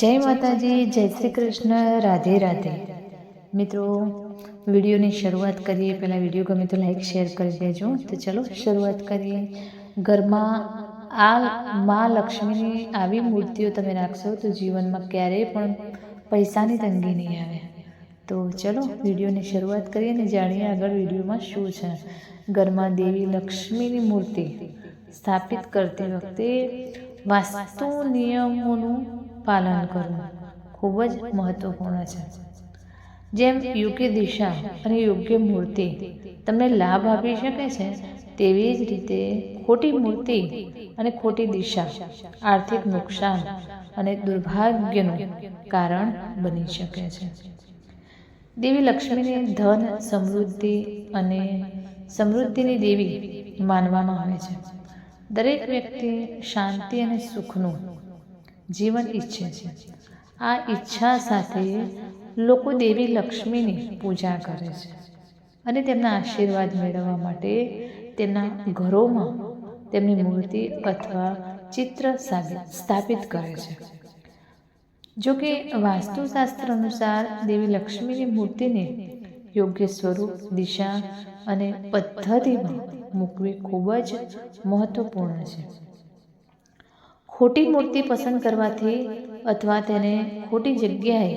જય માતાજી, જય શ્રી કૃષ્ણ, રાધે રાધે. મિત્રો, વિડીયોની શરૂઆત કરીએ. પહેલાં વીડિયો ગમે તો લાઈક, શેર કરી દેજો. તો ચલો શરૂઆત કરીએ. ઘરમાં આ મા લક્ષ્મીની આવી મૂર્તિઓ તમે રાખશો તો જીવનમાં ક્યારેય પણ પૈસાની તંગી નહીં આવે. તો ચલો વિડીયોની શરૂઆત કરીએ અને જાણીએ આગળ વિડીયોમાં શું છે. ઘરમાં દેવી લક્ષ્મીની મૂર્તિ સ્થાપિત કરતી વખતે વાસ્તુ નિયમોનું પાલન કરવું ખૂબ જ મહત્વપૂર્ણ છે. જેમ યોગ્ય દિશા અને યોગ્ય મૂર્તિ તમને લાભ આપી શકે છે, તેવી જ રીતે ખોટી મૂર્તિ અને ખોટી દિશા આર્થિક નુકસાન અને દુર્ભાગ્યનું કારણ બની શકે છે. દેવી લક્ષ્મીને ધન, સમૃદ્ધિ અને સમૃદ્ધિની દેવી માનવામાં આવે છે. દરેક વ્યક્તિ શાંતિ અને સુખનું જીવન ઈચ્છે છે. આ ઈચ્છા સાથે લોકો દેવી લક્ષ્મીની પૂજા કરે છે અને તેમના આશીર્વાદ મેળવવા માટે તેમના ઘરોમાં તેમની મૂર્તિ અથવા ચિત્ર સ્થાપિત કરે છે. જો કે વાસ્તુશાસ્ત્ર અનુસાર દેવી લક્ષ્મીની મૂર્તિને યોગ્ય સ્વરૂપ, દિશા અને પદ્ધતિમાં મૂકવી ખૂબ જ મહત્વપૂર્ણ છે. ખોટી મૂર્તિ પસંદ કરવાથી અથવા તેને ખોટી જગ્યાએ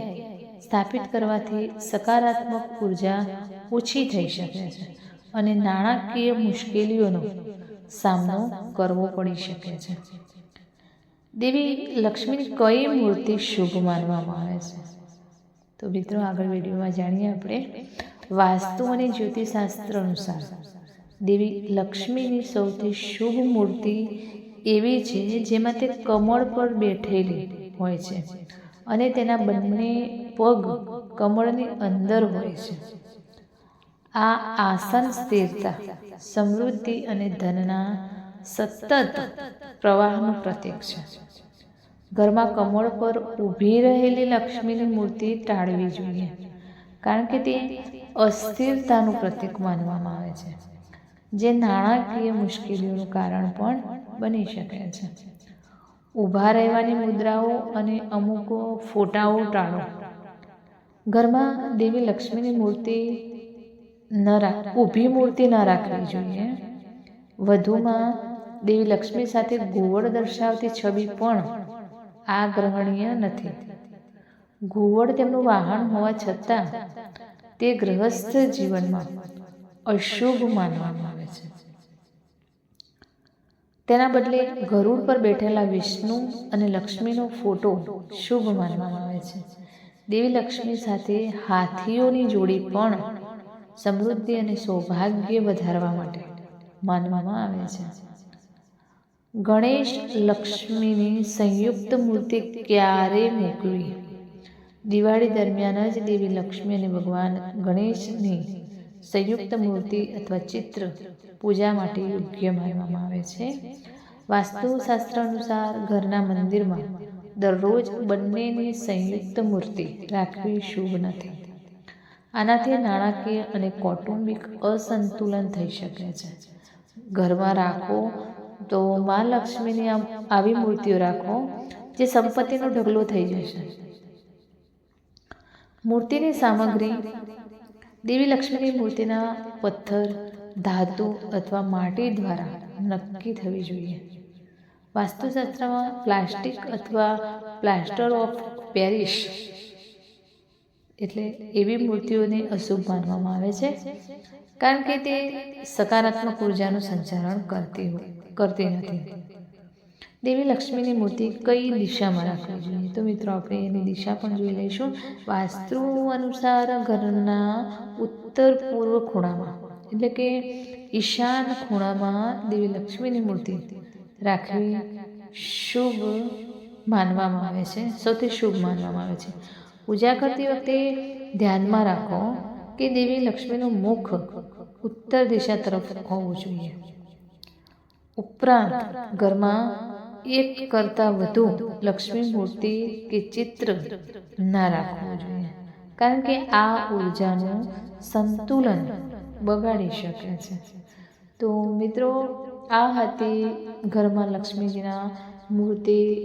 સ્થાપિત કરવાથી સકારાત્મક ઊર્જા ઓછી થઈ શકે છે અને નાણાકીય મુશ્કેલીઓનો સામનો કરવો પડી શકે છે. દેવી લક્ષ્મીની કઈ મૂર્તિ શુભ માનવામાં આવે છે? તો મિત્રો આગળ વિડીયોમાં જાણીએ આપણે વાસ્તુ અને જ્યોતિષશાસ્ત્ર અનુસાર. દેવી લક્ષ્મીની સૌથી શુભ મૂર્તિ એવી છે જેમાં તે કમળ પર બેઠેલી હોય છે અને તેના બંને પગ કમળની અંદર હોય છે. આ આસન સ્થિરતા, સમૃદ્ધિ અને ધનના સતત પ્રવાહનું પ્રતીક છે. ઘરમાં કમળ પર ઊભી રહેલી લક્ષ્મીની મૂર્તિ ટાળવી જોઈએ, કારણ કે તે અસ્થિરતાનું પ્રતીક માનવામાં આવે છે. જે નાણાકીય મુશ્કેલીઓનું કારણ પણ બની શકે છે. ઊભા રહેવાની મુદ્રાઓ અને અમુક ફોટાઓ ટાળો. ઘરમાં દેવી લક્ષ્મીની મૂર્તિ ન રાખ ઊભી મૂર્તિ ન રાખવી જોઈએ. વધુમાં દેવી લક્ષ્મી સાથે ગોવળ દર્શાવતી છબી પણ આ ગ્રહણીય નથી. ગોવળ તેમનું વાહન હોવા છતાં તે ગૃહસ્થ જીવનમાં અશુભ માનવામાં તેના બદલે ગરુડ પર બેઠેલા વિષ્ણુ અને લક્ષ્મીનો ફોટો શુભ માનવામાં આવે છે. દેવી લક્ષ્મી સાથે હાથીઓની જોડી પણ સમૃદ્ધિ અને સૌભાગ્ય વધારવા માટે માનવામાં આવે છે. ગણેશ લક્ષ્મીની સંયુક્ત મૂર્તિ ક્યારે મૂકવી? દિવાળી દરમિયાન જ દેવી લક્ષ્મી અને ભગવાન ગણેશની સંયુક્ત મૂર્તિ અથવા ચિત્ર પૂજા માટે યોગ્ય માનવામાં આવે છે. વાસ્તુશાસ્ત્ર અનુસાર ઘરના મંદિરમાં દરરોજ બંનેની સંયુક્ત મૂર્તિ રાખવી શુભ નથી. આનાથી નાણાકીય અને કૌટુંબિક અસંતુલન થઈ શકે છે. ઘરમાં રાખો તો મા લક્ષ્મીની આવી મૂર્તિઓ રાખો જે સંપત્તિનો ઢગલો થઈ જશે. મૂર્તિની સામગ્રી દેવી લક્ષ્મીની મૂર્તિના પથ્થર ધાતુ અથવા માટી દ્વારા નક્કી થવી જોઈએ. વાસ્તુશાસ્ત્રમાં પ્લાસ્ટિક અથવા પ્લાસ્ટર ઓફ પેરિસ એટલે એવી મૂર્તિઓને અશુભ માનવામાં આવે છે, કારણ કે તે સકારાત્મક ઉર્જાનું સંચારણ કરતી કરતી નથી. દેવી લક્ષ્મીની મૂર્તિ કઈ દિશામાં રાખવી જોઈએ? તો મિત્રો, આપણે એની દિશા પણ જોઈ લઈશું. વાસ્તુ અનુસાર ઘરના ઉત્તર પૂર્વ ખૂણામાં એટલે કે ઈશાન ખૂણામાં દેવી લક્ષ્મીની મૂર્તિ રાખવી શુભ માનવામાં આવે છે. સૌથી શુભ માનવામાં આવે છે. પૂજા કરતી વખતે ધ્યાનમાં રાખો કે દેવી લક્ષ્મીનું મુખ ઉત્તર દિશા તરફ હોવું જોઈએ. ઉપરાંત ઘરમાં એક કરતાં વધુ લક્ષ્મી મૂર્તિ કે ચિત્ર ના રાખવું જોઈએ. કારણ કે આ ઉર્જાનું સંતુલન બગાડી શકે છે. તો મિત્રો, આ હતી ઘરમાં લક્ષ્મીજીના મૂર્તિ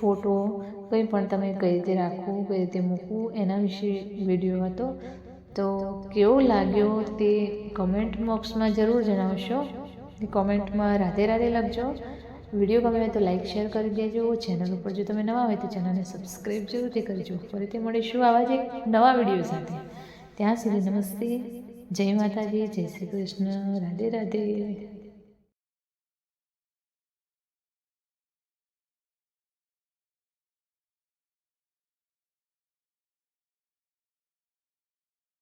ફોટો, કંઈ પણ તમે કઈ રીતે રાખવું, કઈ રીતે મૂકવું, એના વિશે વીડિયો હતો. તો કેવો લાગ્યો તે કમેન્ટ બોક્સમાં જરૂર જણાવશો. કોમેન્ટમાં રાધે રાધે લખજો. વીડિયો ગમે તો લાઈક શેર કરી દેજો. ચેનલ ઉપર જો તમે નવા હોય તો ચેનલને સબસ્ક્રાઈબ જરૂરથી કરજો. ફરીથી મળીશું આવા જ એક નવા વીડિયો સાથે. ત્યાં સુધી નમસ્તે. જય માતાજી જય શ્રી કૃષ્ણ. રાધે રાધે.